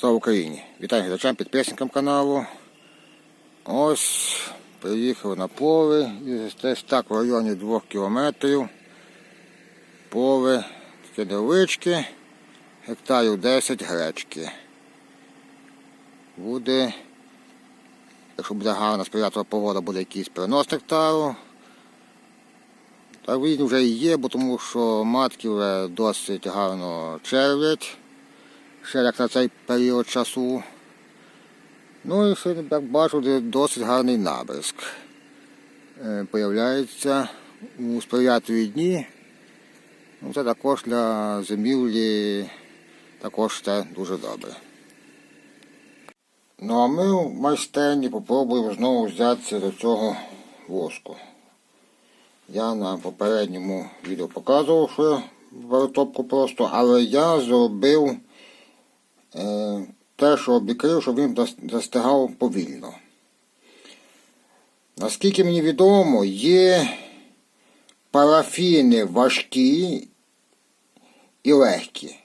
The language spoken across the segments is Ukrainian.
Слава Україні! Вітаю глядачам, підписникам каналу. Ось приїхав на поле. І десь так в районі 2 кілометрів. Поле таке невеличке, гектарів 10 гречки. Буде, якщо буде гарна сприятлива погода, буде якийсь перенос гектару. Так він вже і є, бо тому що матки вже досить гарно червлять ще як на цей період часу. Ну і як бачу, досить гарний набризк. Е, Появляється у сприятливі дні. Ну, це також для зимівлі також це дуже добре. Ну а ми в майстерні попробуємо знову взятися до цього воску. Я на попередньому відео показував, що перетопку просто, але я зробив те, що обікрив, щоб він застигав повільно. Наскільки мені відомо, є парафіни важкі і легкі.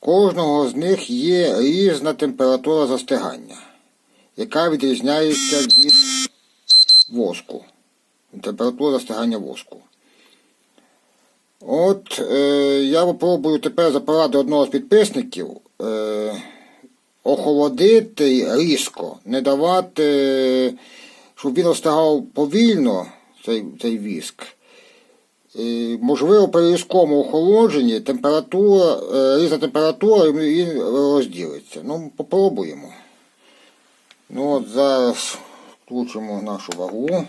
Кожного з них є різна температура застигання, яка відрізняється від воску. Температура застигання воску. От е, я попробую тепер за поради одного з підписників е, охолодити різко, не давати, щоб він остигав повільно, цей, цей віск. І, можливо, при різкому охолодженні температура, е, різна температура він розділиться. Ну, попробуємо. Ну от зараз включимо нашу вагу.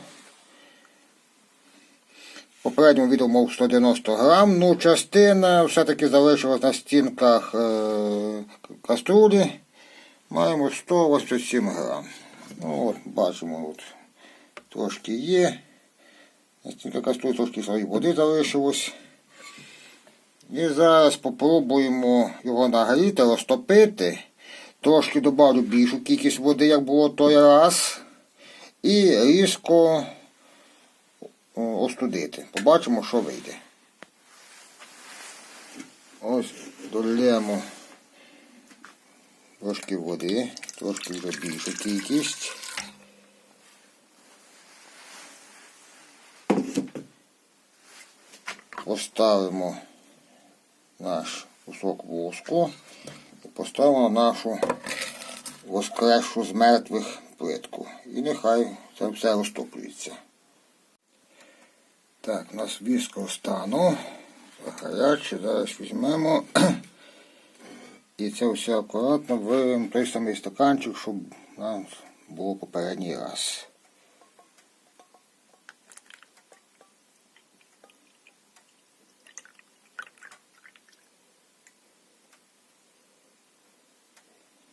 Попередньому відео мов 190 грам. Ну, частина все-таки залишилась на стінках е, каструлі. Маємо 187 грам. Ну, от, бачимо, от, трошки є. На стінках каструлі трошки своєї води залишилось. І зараз спробуємо його нагріти, розтопити. Трошки додавлю більшу кількість води, як було той раз. І різко остудити. Побачимо, що вийде. Ось долємо трошки води, трошки вже більшу кількість. Поставимо наш кусок воску і поставимо нашу воскресшу з мертвих плитку. І нехай це все розтоплюється. Так, у нас віск розтанув. Гаряче, зараз візьмемо. І це все акуратно вилимо той самий стаканчик, щоб у нас було попередній раз.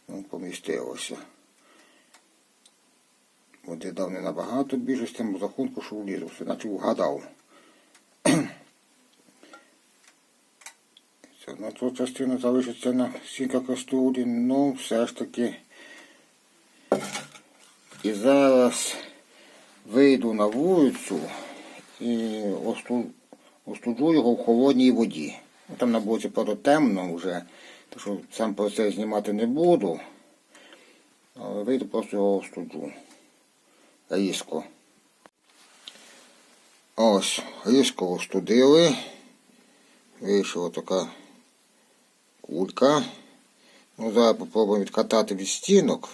Ну, помістилося. Води дав не набагато більше з тим рахунку, що влізався, наче вгадав. Це то частина залишиться на стінках каструлі, ну все ж таки. І зараз вийду на вулицю і остуджу його в холодній воді. Ну, Там на вулиці правда темно вже, так що сам процес знімати не буду. Але вийду просто його остуджу. Різко. Ось, різко остудили. Вийшла така кулька. Ну, зараз попробуємо відкатати від стінок.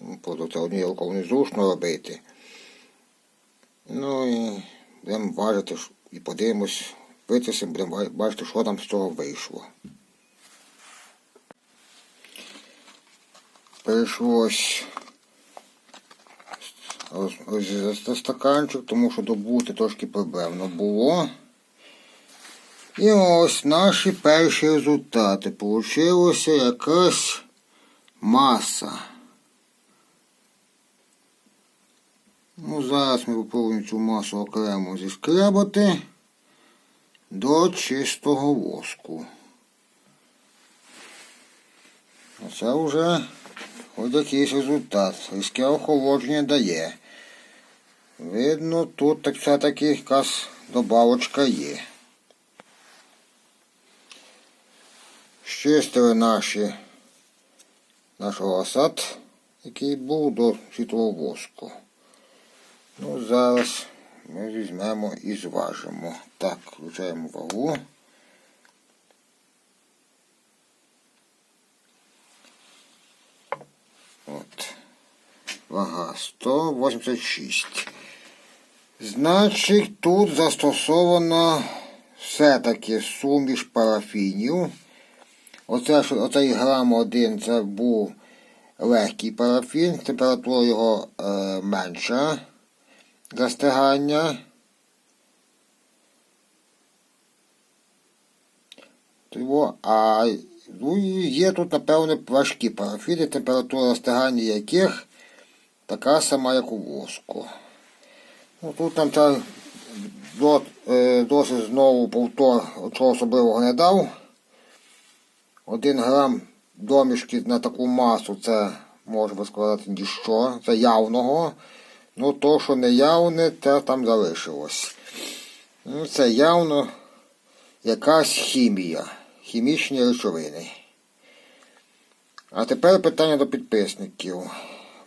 Ну, це однією рукою незручно робити. Ну і будемо важити і подивимось, витрясимо, будемо бачити, що там з цього вийшло. Прийшлось роз- розв'язати стаканчик, тому що добути трошки проблемно було. І ось наші перші результати. Получилося якась маса. Ну, зараз ми попробуємо цю масу окремо зіскребати до чистого воску. Оце вже хоч якийсь результат. Різке охолодження дає. Видно, тут так все-таки якась добавочка є. Щистили наші наш розсад, який був до світлого воску. Ну, зараз ми візьмемо і зважимо. Так, включаємо вагу. От. Вага 186. Значить, тут застосовано все-таки суміш парафінів. Оце, що- оцей грам один це був легкий парафін, температура його е, менша для стигання. Того, а ну, є тут, напевне, важкі парафіни, температура стигання яких така сама, як у воску. Ну, тут нам е, досить знову повтор чого особливого не дав. Один грам домішки на таку масу це може би сказати ніщо, це явного. Ну то, що не явне, те там залишилось. Ну, це явно якась хімія, хімічні речовини. А тепер питання до підписників.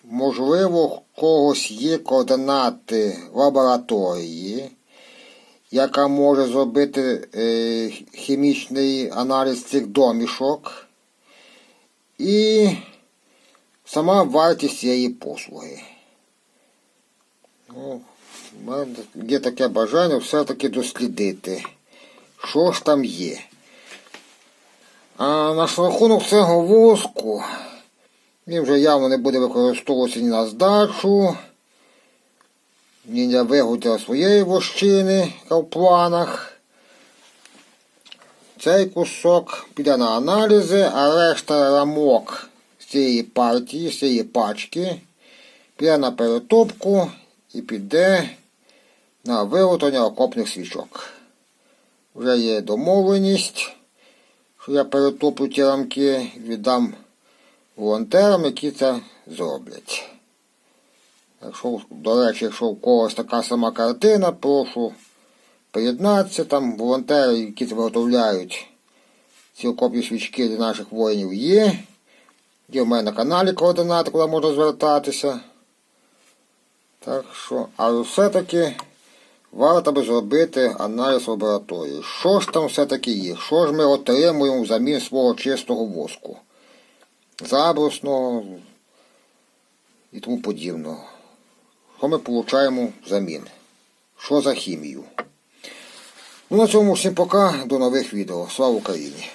Можливо, в когось є координати лабораторії, яка може зробити е, хімічний аналіз цих домішок і сама вартість цієї послуги. Ну, мене є таке бажання все-таки дослідити, що ж там є. А на рахунок цього воску він вже явно не буде використовуватися ні на здачу, ні для виготовлення своєї вощини, яка в планах. Цей кусок піде на аналізи, а решта рамок з цієї партії, з цієї пачки, піде на перетопку і піде на виготовлення окопних свічок. Вже є домовленість, що я перетоплю ті рамки, віддам волонтерам, які це зроблять. Якщо, до речі, якщо у когось така сама картина, прошу приєднатися. Там волонтери, які виготовляють ці окопні свічки для наших воїнів є. Є в мене на каналі координати, куди можна звертатися. Так що, але все-таки варто би зробити аналіз лабораторії. Що ж там все-таки є? Що ж ми отримуємо взамін свого чистого воску? Забрусного і тому подібного. Що ми отримуємо взамін? Що за хімію? Ну на цьому всім пока. До нових відео. Слава Україні!